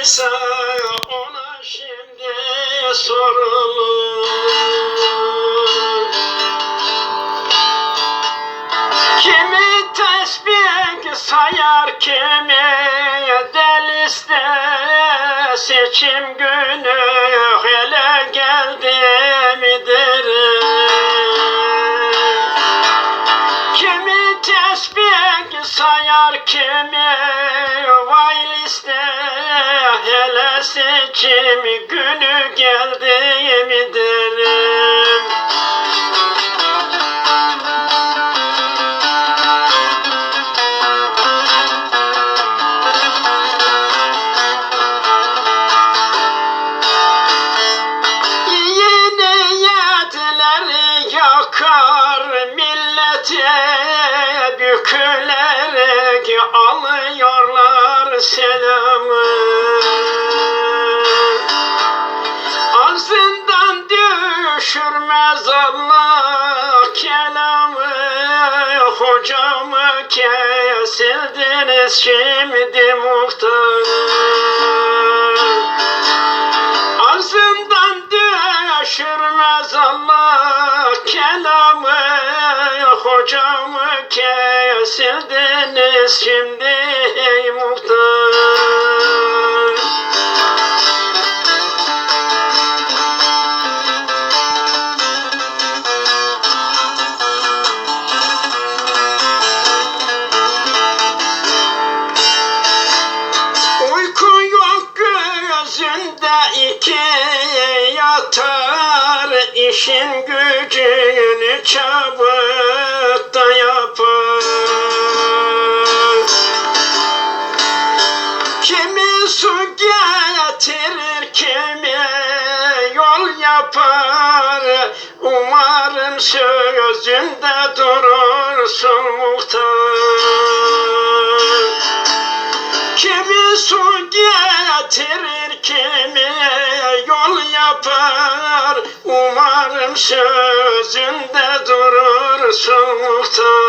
koysa ona şimdi sorulur. Kimi tesbih sayar kimi deliste seçim günü tesbih sayar kimi vay liste hele seçim günü geldi midir? İyi niyetleri yakar millete selamı. Ağzından düşürmez Allah kelamı Hocamı kesildiniz şimdi muhtar düşürmez Allah kelamı Hocamı kesildiniz şimdi ey muhtar. Uyku gözünde iki yatar işin gücünü çabuk da yapar Kimi su getirir kimi yol yapar. Umarım sözünde durursun muhtar. Kimi su getirir kimi yapar. Umarım sözünde durursun muhtar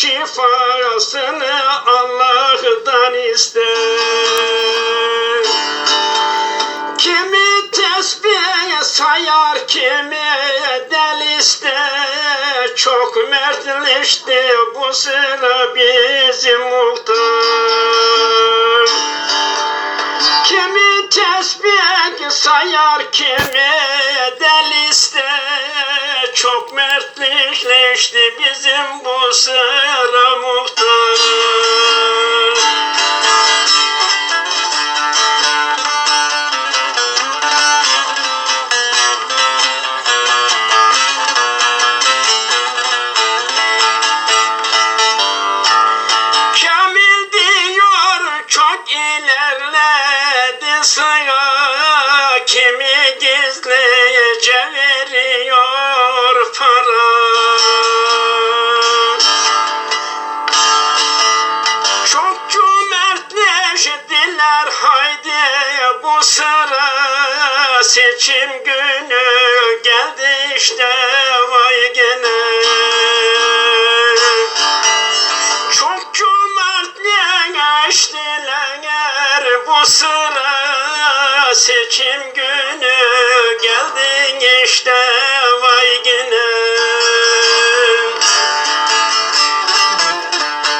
şifasını Allah'tan ister Kimi tesbih sayar kimi deliste Çok mertleşti bu sıra bizim muhtar. Kimi tesbih sayar kimi deliste Çok mertleşti bizim bu sıra Seçim günü geldi işte vay gene. Çok cömertleştiler bu sıra. Seçim günü geldin işte vay yine